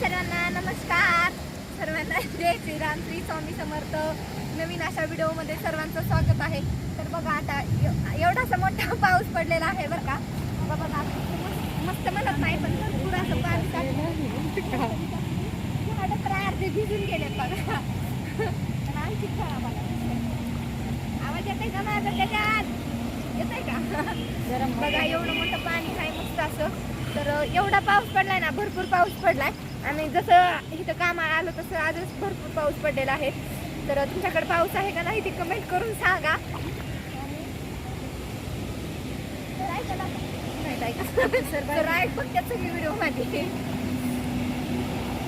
सर्वांना नमस्कार. सर्वांना जय श्रीराम श्री स्वामी समर्थ. नवीन अशा व्हिडिओमध्ये सर्वांचं स्वागत आहे. तर बघा आता एव- एवढासा मोठा पाऊस पडलेला आहे बरं का. बघा बघा मस्त- म्हणत नाही पण भरपूर असं पाणी तर अर्धे भिजून गेले बघा. आणखी खरा बघा. आवाज येतोय का माझा त्याच्यात? येतोय का? बघा एवढं मोठं पाणी आहे मस्त असं. तर एवढा पाऊस पडलाय ना भरपूर पाऊस पडलाय. आणि जसं इथं कामाला आलो तसं आजच भरपूर पाऊस पडलेला आहे. तर तुमच्याकडे पाऊस आहे का नाही ते कमेंट करून सांगा. तर. नाही ऐका. तर ऐक फक्त सगळी व्हिडिओमध्ये.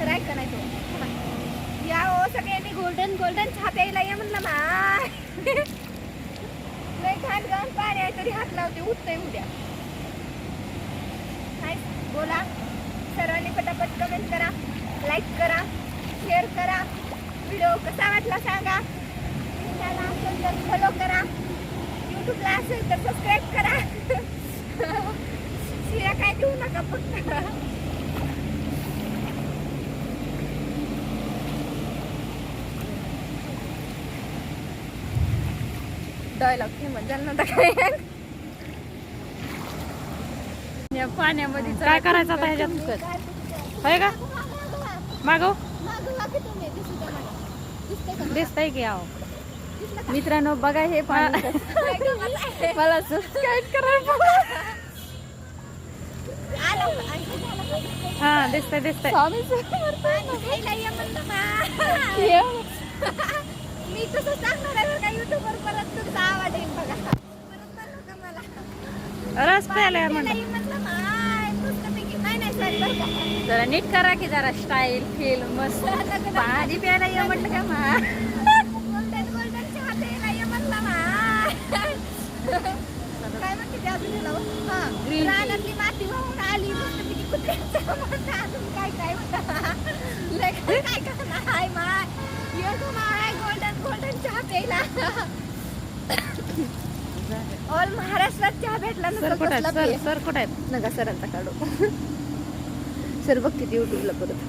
तर ऐका नाही तो. या हो सगळ्यांनी गोल्डन गोल्डन चहा प्यायला या म्हणलं माय लय घाण घाण पाणी आहे तरी हात लावते उठतंय उद्या. बोला सर्वांनी पटापट कमेंट करा लाईक करा शेअर करा. व्हिडिओ कसा वाटला सांगा. इंस्टाला असेल तर फॉलो करा. यूट्यूबला असेल तर सबस्क्राईब करा. शिया काय देऊ नका फक्त. डायलॉग फेमस झाला नव्हता काय पाण्यामध्ये काय करायचं आता ह्याच्यात? होय का? मागव. दिसतंय की आहो. मित्रांनो बघा हे पाणी. मला सबस्क्राईब करा हा दिसतंय दिसतंय. मी तसं सांगणार आहे बरं का युट्यूबवर परत तुमचा आवाज येईल बघा परत म्हणू. का मला रस प्यायला म्हणलं नाही म्हटलं नाही पुस्तकी नाही नाही सॉरी बरं का जरा नीट करा की जरा स्टाईल फील मस्त. पाणी प्यायला ये म्हटलं का मा? ऑल महाराष्ट्रात चहा भेटला सर कुठं कसला सर पे. सर कुठं आहेत नका सरांचा काढू. सर बघते युट्यूबला परत